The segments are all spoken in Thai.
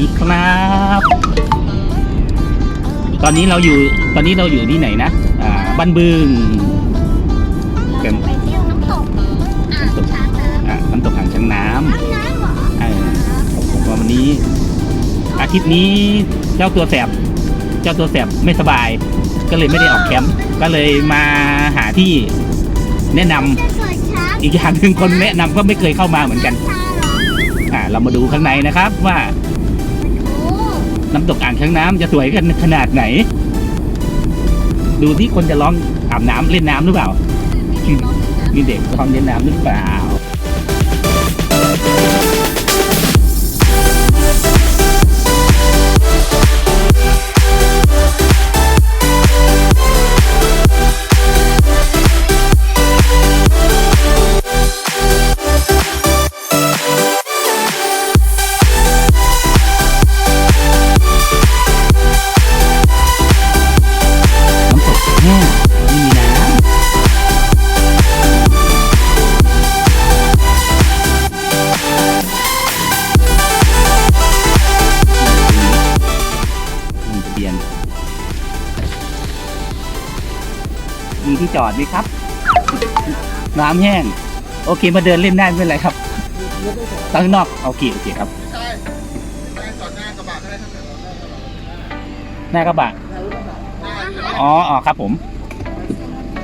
สวัสดีครับ ตอนนี้เราอยู่ตอนนี้เราอยู่ที่ไหนนะ อ่าบ้านบึงเราจะไปเที่ยวน้ำตกอ่างช้างน้ำอ่าน้ำตกอ่างช้างน้ำ น้ำน้ำเหรอเออผมว่าวันนี้ อาทิตย์นี้เจ้าตัวแสบ เจ้าตัวแสบไม่สบาย ก็เลยไม่ได้ออกแคมป์ก็เลยมาหาที่แนะนำจะสวนช้างอีกอย่างหนึ่งคนแนะนำก็ไม่เคยเข้ามาเหมือนกัน ช้างเหรอ อ่าเรามาดูข้างในนะครับว่าโอ้ น้ำตกอ่างช้างน้ำจะสวยกันขนาดไหน ดูที่คนจะลองอาบน้ำเล่นน้ำหรือเปล่ามีเด็กลองเล่นน้ำหรือเปล่า ดไหมครับ น้ำแห้ง โอเคมาเดินเล่นได้ไม่เป็นไรครับตั้งข้างนอกโอเคโอเคครับใช่ใช่จอดหน้ากระบะก็ได้ทั้งหน้ากระบะหน้ากระบะหน้ากระบะอ๋ออ๋อครับผม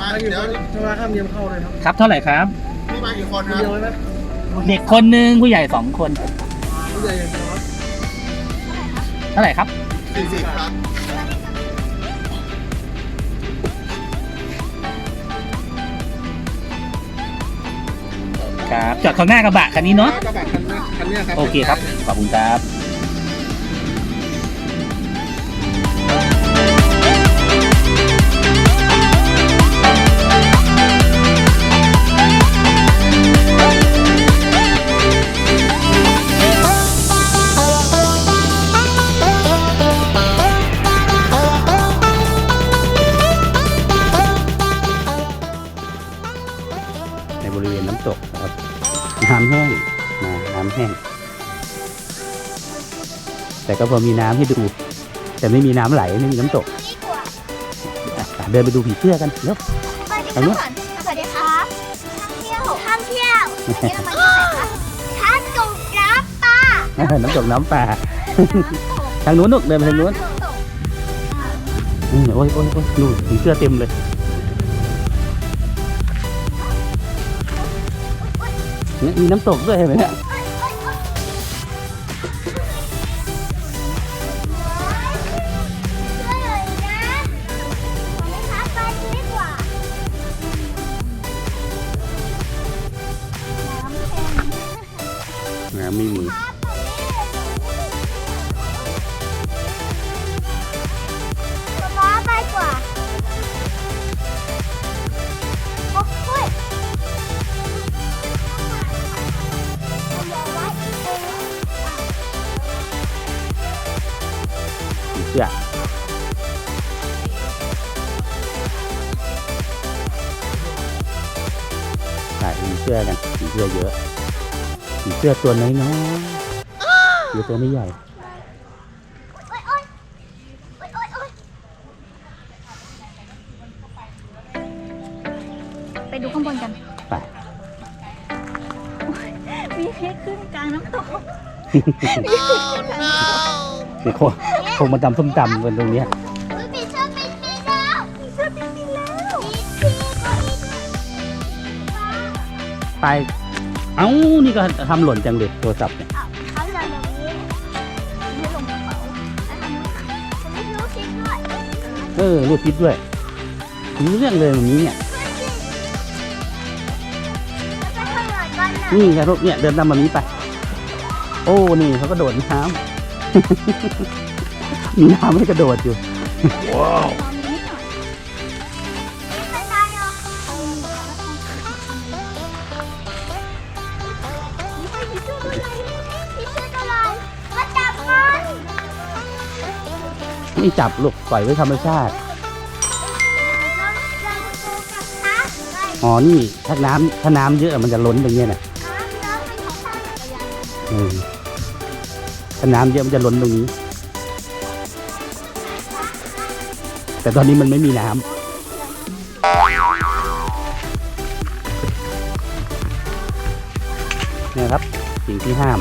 มาเดี๋ยวใช่ไหมห้ามเยี่ยมเข้าเลยครับครับเท่าไหร่ครับนี่มากี่คนคคนรับเดียวไหมเด็กคนหนึ่งผู้ใหญ่สองคนผู้ใหญ่อย่างเดียวครับเท่าไหร่ครับสี่สิบครับ ครับจอดข้างหน้ากระบะคันนี้เนาะ กระบะคันนี้คันเนี้ยครับโอเคครับ ขอบคุณครับ ก็พอมีน้ำให้ดู แต่ไม่มีน้ำไหลไม่มีน้ำตกดีกว่าอะเดินไปดูผีเสื้อกันเร็วไปดิครับก่อนสวัสดีครับท่องเที่ยวท่องเที่ยวนี่เรามาที่ไหนคะท่านกงรับป้าน้ำตกน้ำป่าทางนู้นลูกเดินไปทางนู้นน้ำตกอืมโอ้ยโอ้ยโอ้ยดูผีเสื้อเต็มเลยเนี่ยมีน้ำตกด้วยเห็นไหมเนี่ย ผีเสื้อถ่ายผีเสื้อกันผีเสื้อเยอะผีเสื้อตัวน้อยๆอยู่ตัวไม่ใหญ่โอ๊ยโอ๊ยโอ๊ยโอ๊ยโอ๊ยไปดูข้างบนกันไปมีเค้กขึ้นกลางน้ำตกเดี๋ยวคงค งมาตำส้มตำกันตรงเนี้ยอุ๊ยมีเสื้อปิดปีแล้วมีเสื้อปิดปีแล้วไป เอ้า นี่ก็ทำหล่นจังเลยโทรศัพท์เนี่ยเขาจะแบบนี้ไม่ลงกระเป๋าแล้วทำไมฉันไม่รู้ซิด้วยเออรูดคิดด้วยรู้เรื่องเลยแบบนี้เนี่ยนกันน่ะนี่ไงลูกเนี่ยเดินตามแบบนี้ไป โอ้ นี่เขาก็โดดน้ำ มีน้ำให้กระโดดอยู่ ว้าวตอนนี้หน่อยไม่ได้หรอกเอาเงินมาแล้วต้องมีเสื้อตัวไหนมีเสื้อตัวไหนมาจับมันไม่จับลูกปล่อยไว้ธรรมชาติเราเราดูกับน้ำเลยอ๋อ นี่ถ้าน้ำถ้าน้ำเยอะมันจะล้นตรงเนี้ยนะน้ำน้ำเป็นของข้าวจักรยานเออถ้าน้ำเยอะมันจะล้นตรงนี้ แต่ตอนนี้มันไม่มีน้ำเนี่ยครับสิ่งที่ห้าม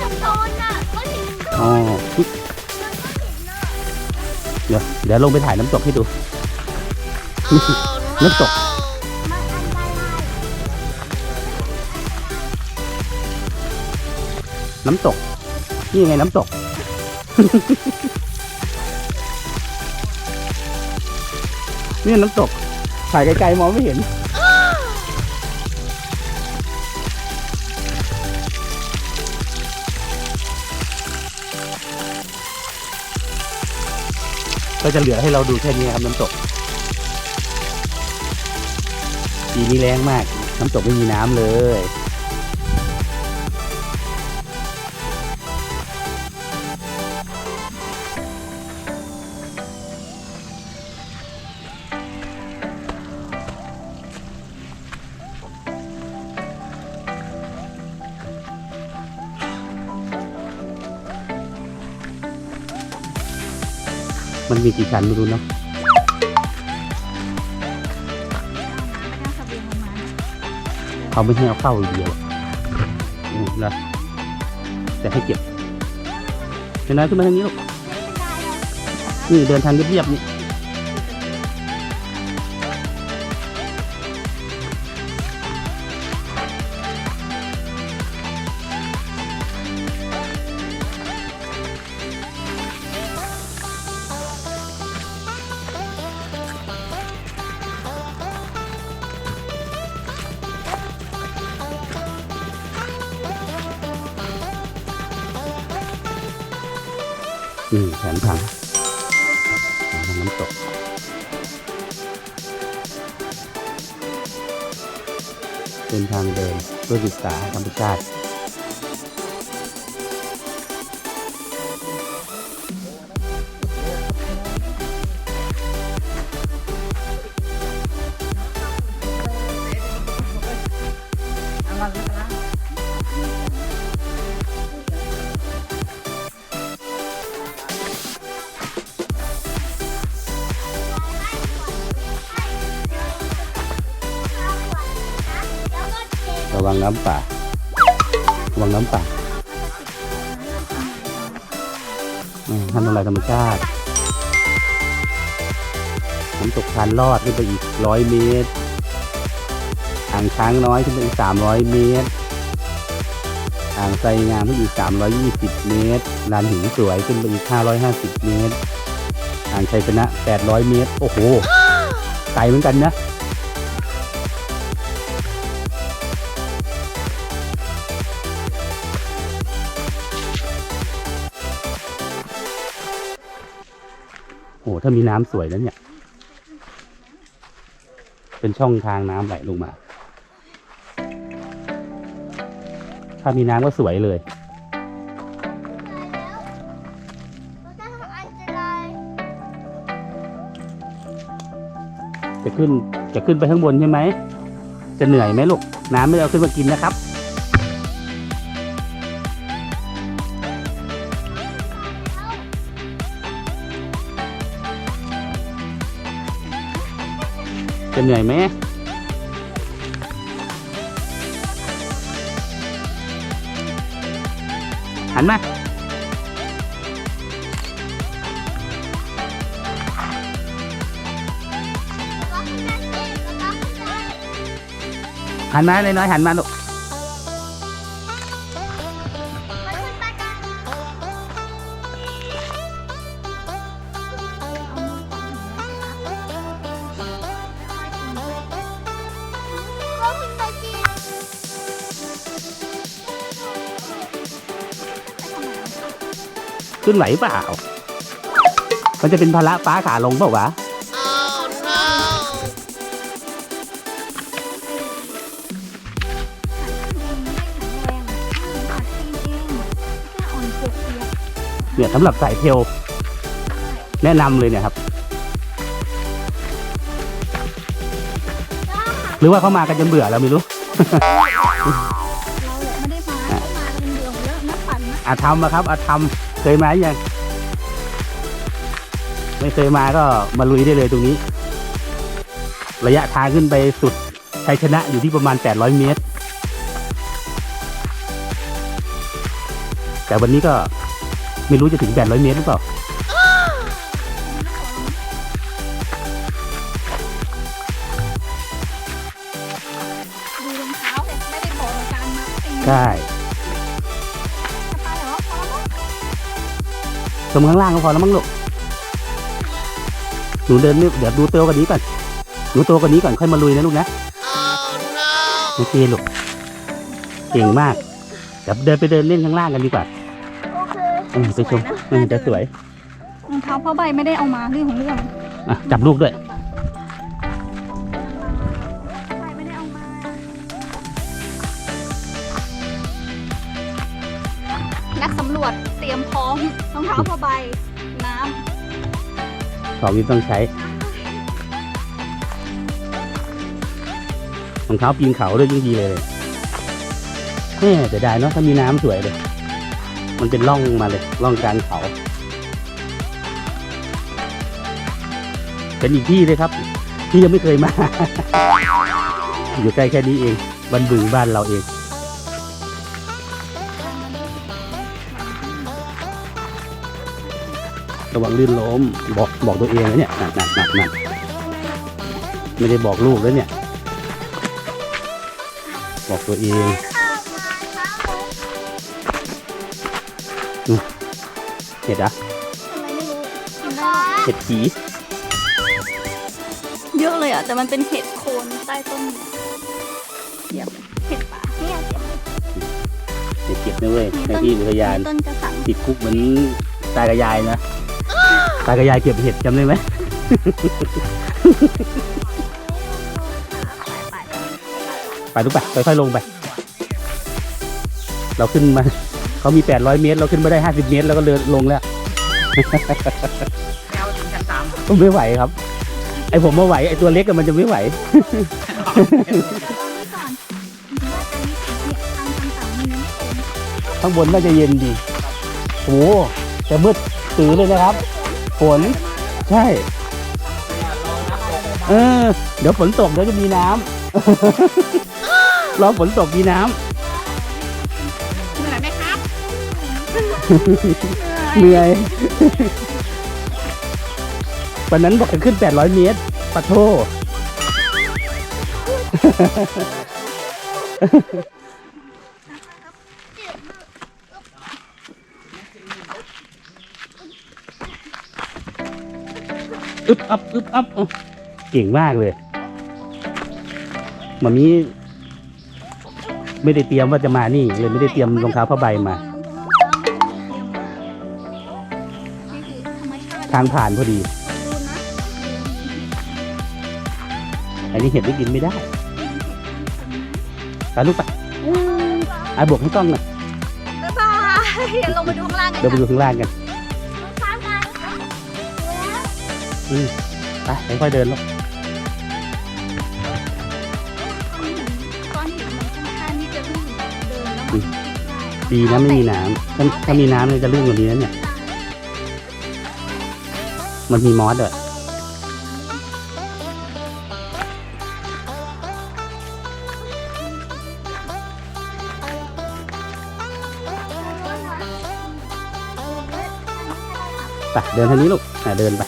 น้ำโดนอะก็ถึงโดอ๋อนแล้วก็เห็นอะเดี๋ยวเดี๋ยวลงไปถ่ายน้ำตกให้ดู น้ำตกมันอันตรายน้ำตก นี่ไงน้ำตก นี่น้ำตก ถ่ายไกลๆมองไม่เห็น ก็จะเหลือให้เราดูแค่นี้ครับน้ำตกปีนี้แรงมาก น้ำตกไม่มีน้ำเลย มันมีกี่ชั้นไม่รู้เนาะเขาไม่ให้เอาเข้าอย่างเดียวอืมนะแต่ให้เก็บเห็นไหมขึ้นมาทางนี้ลูกนี่เดินทางเรียบๆนี่นี่ ของน้ำตกเป็นทางเดินเพื่อศึกษาธรรมชาติ ทำอะไรธรรมชาติน้ำตกทานรอดขึ้นไปอีกร้อยเมตร อ่างช้างน้อยขึ้นไปอีกสามร้อยเมตร อ่างไทรงามขึ้นอีกสามร้อยยี่สิบเมตร ลานหินสวยขึ้นไปอีกห้าร้อยห้าสิบเมตร อ่างชัยชนะแปดร้อยเมตร โอ้โห ไกลเหมือนกันนะามีน้ำสวยแล้วเนี่ย เป็นช่องทางน้ำไหลลงมา ถ้ามีน้ำก็สวยเลย จะขึ้นจะขึ้นไปข้างบนใช่ไหม จะเหนื่อยไหมลูก น้ำไม่เอาขึ้นมากินนะครับ จะเหนื่อยไหมหันมาหันมาเลยน้อยหันมาลูก ขึ้นไหวเปล่า มันจะเป็นภาระป้าขาลงเปล่าวะ เนี่ยสำหรับสายเทลแนะนำเลยเนี่ยครับ หรือว่าเขามากันจนเบื่อแล้วไม่รู้ไเราแหละไม่ได้มามาเป็นเดือนแล้วนักปั่นนะอาทำอะครับอาทำ เคยมาหรือยังไม่เคยมาก็มาลุยได้เลยตรงนี้ ระยะทางขึ้นไปสุดชัยชนะอยู่ที่ประมาณ 800 เมตร แต่วันนี้ก็ไม่รู้จะถึง 800 เมตรหรือเปล่าดูรองเท้าเลยไม่ได้บอกการมาตีใช่ ชมข้างล่างก็พอแล้วมั้งลูกหนูเดินนี่เดี๋ยวดูตัวกันนี้ก่อนดูตัวกันนี้ก่อนค่อยมาลุยนะลูกนะโอเคลูกเก่งมากเดี๋ยวเดินไปเดินเล่นข้างล่างกันดีกว่าโอเคเออไปชมเออจะสวยรองเท้าผ้าใบไม่ได้เอามาเรื่องของเรื่องอะจับลูกด้วย ของที่ต้องใช้รองเท้าปีนเขาด้วยยิ่งดีเลยแม่แต่ได้เนาะถ้ามีน้ำสวยเลย มันเป็นร่องมาเลยร่องกลางเขา เป็นอีกที่เลยครับที่ยังไม่เคยมา อยู่ใกล้แค่นี้เอง บันบึงบ้านเราเอง ระวังลื่นล้มบอกบอกตัวเองนะเนี่ยหนักหนักหนักหนักไม่ได้บอกลูกแล้วเนี่ย บอกตัวเองเห็ดอะำอะไรไม่รู้กินได้เห็ดผีเยอะเลยอะ แต่มันเป็นเห็ดโคนใต้ต้นเดี๋ยวเห็ดป่าเนี่ยเดี๋ยวเห็ดเก็บนะเว้ยในที่อุทยานต้นกระสังติดคุกเหมือนตายกับยายนะ ตากับยายเก็บเห็ดจำได้ไหม ไปลูกไปค่อยๆลงไป เราขึ้นมา เขามี 800 เมตร เราขึ้นมาได้ 50 เมตร แล้วก็เดินลงแล้วแนวถึงชั้นสามไม่ไหวครับ ไอผมมาไหว ไอตัวเล็กมันจะไม่ไหวก่อนว่าจะมีเนี่ยทางต่างๆมีน้ำเค็มข้างบนน่าจะเย็นดีโอ้โหแต่มืดตื้อเลยนะครับ ฝน ใช่ เออ เดี๋ยวฝนตกเดี๋ยวจะมีน้ำรอฝนตกมีน้เหนื่อยไหมครับำเหนื่อย วันนั้นบอกจะขึ้น 800 เมตรปะโท อึบอับอึบอับอ๋อเก่งมากเลยมามีไม่ได้เตรียมว่าจะมานี่เลยไม่ได้เตรียมรองเท้าผ้าใบมา ทางผ่านพอดี อันนี้เห็ดไม่กินไม่ได้ไปลูกไปอะบวกให้กล้องหน่อยบ๊ายบายเดี๋ยวลงไปดูข้างล่างกันเดี๋ยวไปดูข้างล่างกัน ไปค่อยๆเดินลูกก้อนหินมันค่อนข้างที่จะลื่นเดินแล้วมันดีนะไม่มีน้ำถ้าถ้ามีน้ำเลยจะลื่นกว่านี้นะเนี่ย มันมีมอสด้วยไปเดินทางนี้ลูกอะเดินไป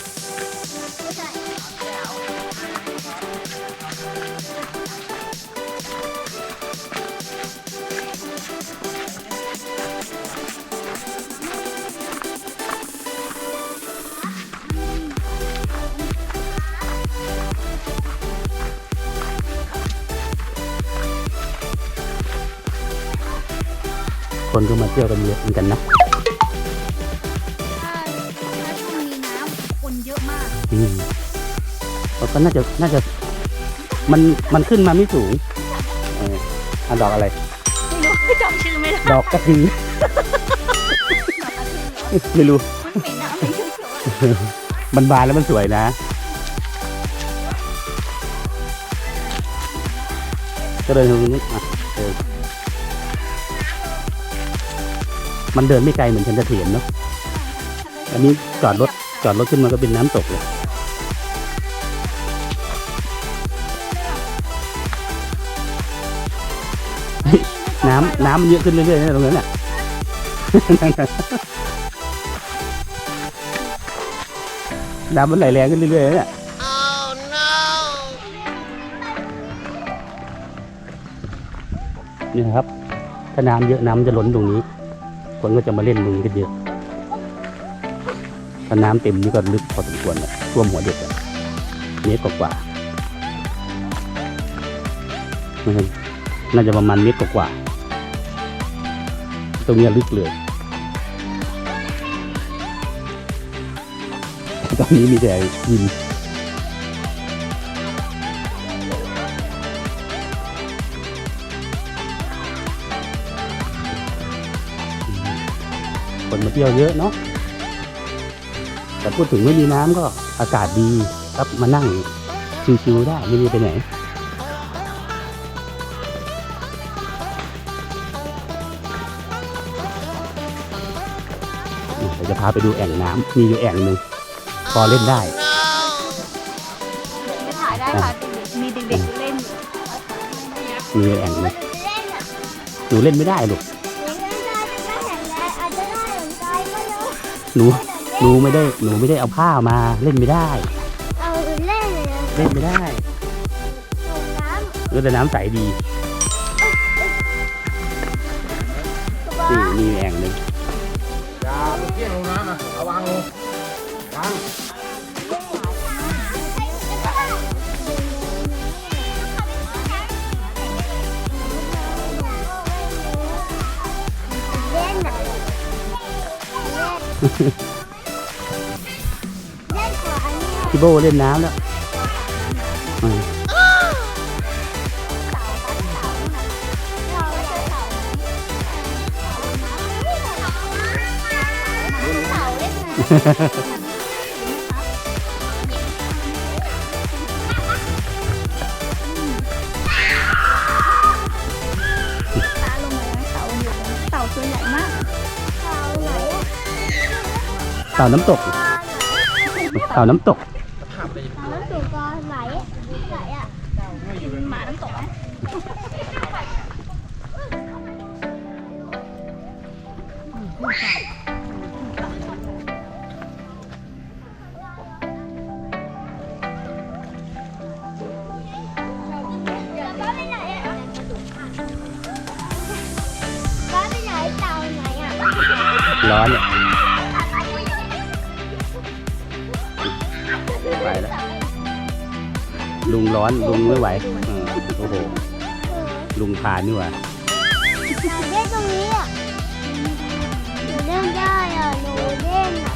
คนก็มาเที่ยวกันเยอะเหมือนกันนะถ้าถ้าช่วงมีน้ำคนเยอะมากอืมเขาก็น่าจะน่าจะ มันมันขึ้นมาไม่สูงเอออะดอกอะไร ไม่รู้จำชื่อไม่ได้ดอกกระทิงไม่รู้ มันเหม็นน้ำเหม็นเขียวๆมันบานแล้วมันสวยนะ ก็เดินตรงนี้อะ มันเดินไม่ไกลเหมือนฉันจะเถียนเนาะอันนี้จอดรถจอดรถขึ้นมาก็เป็นน้ำตกเลยน้ำน้ำมันเยอะขึ้นเรื่อยๆนะตรงนั้นน่ะน้ำมันไหลแรงขึ้นเรื่อยๆเนี่ยนี่นะครับ ถ้าน้ำเยอะน้ำจะล้นตรงนี้ คนก็จะมาเล่นตรงนี้กันเยอะถ้าน้ำเต็มนี่ก็ลึกพอสมควรนะท่วมหัวเด็กอะเมตรกว่านะครับน่าจะประมาณเมตรกว่า ตรงนี้ลึกเลย ตอนนี้มีแต่หิน มาเที่ยวเยอะเนาะแต่พูดถึงไม่มีน้ำก็อากาศดีครับมานั่งชิวๆได้ไม่มีไปไหนเดี๋ยวจะพาไปดูแอ่งน้ำมีอยู่แอ่งหนึ่งพอเล่นได้ไม่ถ่ายได้ค่ะมีเด็กๆเล่นมีอยู่แอ่งหนึงเล่นอะหนูเล่นไม่ได้ลูกเล่ หนูหนูไม่ได้หนูไม่ได้เอาผ้ามาเล่นไม่ได้ เอาเล่นเลยนะเล่นไม่ได้ลงน้เออแต่น้ำใสดีำก็บอกนี่มีอยู่แอ่งหนึ่งอย่ พี่โบเล่นน้ำแล้วอืมเต่ ต่าน้ำตกเต่าน้ำตกเต่าแล้วสูงกว่าไหนไหนอะหมาน้ำตกไหมบ้านไปไลุงร้อนลุงไม่ไหวเออโอ้โห ลุงพานี่หว่าอยากเล่นตรงนี้อะหนูเล่นได้อะหนูเล่นอะ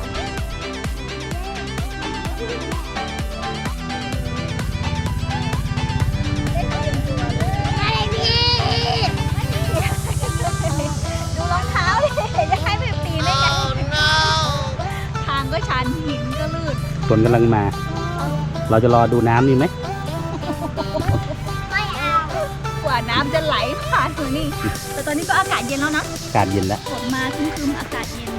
ไม่พี่ดูรองเท้าดิจะให้ไปปีนได้ไงทางก็ชันหินก็ลื่นคนกำลังมา เราจะรอดูน้ำนี่ไหมไม่ ว่าน้ำจะไหลผ่านตรงนี้ แต่ตอนนี้ก็อากาศเย็นแล้วนะอากาศเย็นแล้วฝนมาครึมๆอากาศเย็น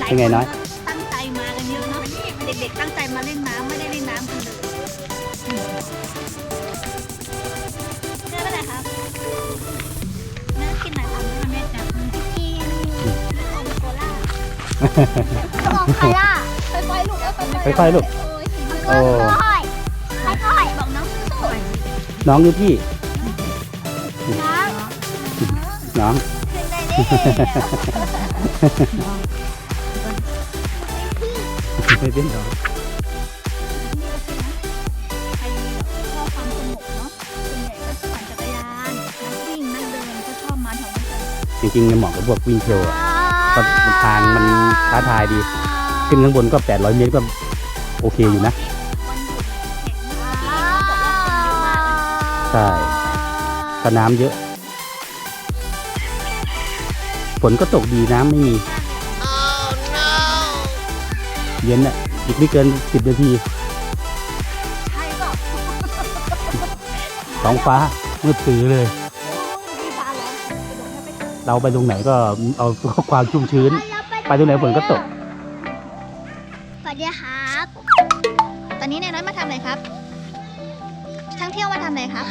หลายเป็นๆไงคนน้อย ก็ตั้งใจมากันเยอะเนาะเด็กๆตั้งใจมาเล่นน้ำไม่ได้เล่นน้ำกันเลยเจอไปไหนครับแม่กินไหนครับแม่จับมือกินโอมโคล่าโอมคาร่าค่อยๆลูกแล้วค่อยๆค่อยๆลูก โอ้ยโอ้ค่อยๆค่อยบอกน้องสู้น้องหรือพี่ น้อง ขึ้นได้ดิไม่เป็นน้องๆใครชอบความสงบเนาะส่วนใหญ่ก็จะปั่นจักรยานนักวิ่งนักเดินก็ชอบมาแถวนี้กันจริงๆเนี่ยเหมาะกับพวกวิ่งเทรลอะเพราะทางมันท้าทายดี ขึ้นข้างบนก็ 800 เมตรก็โอเคอยู่นะ ใช่ถ้าน้ำเยอะ ฝนก็ตกดีน้ำไม่มีเย็นอะอีกไม่เกิน10นาทีใช่เปล่าท้องฟ้ามืดตื้อเลยมีปลาเหรอกระโดดให้ไปเราไปตรงไหนก็เอาความชุ่มชื้น ไปตรงไหนฝนก็ตกสวัสดีครับ ตอนนี้นายน้อยมาทำอะไรครับช่างเที่ยวมาทำอะไรครับ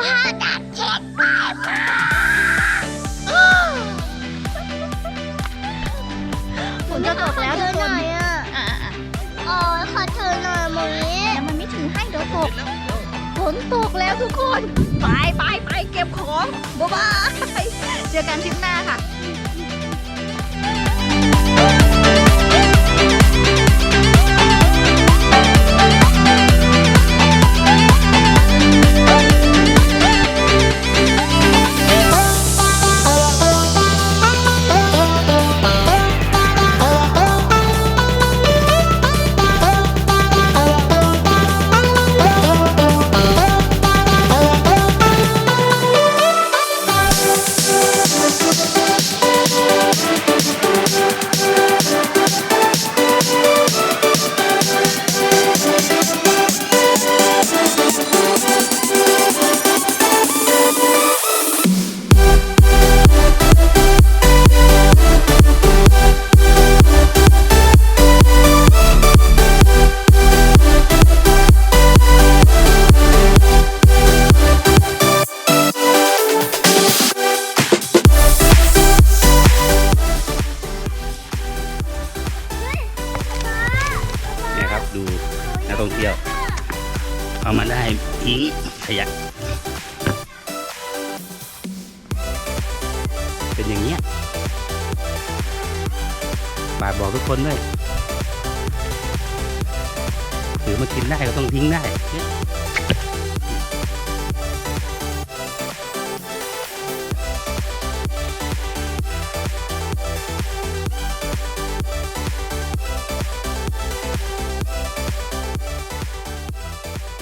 มาดักเช็ดปลา ปลาฝนจะตกแล้วทุกคนหน่อยอะอ่าโอ้ยขอเธอหน่อยมุ้ยแล้วมันไม่ถือให้เดี๋ยวตกฝนตกแล้วทุกคน ไปไปไปเก็บของบ๊ายบายเจอกันทริปหน้าค่ะ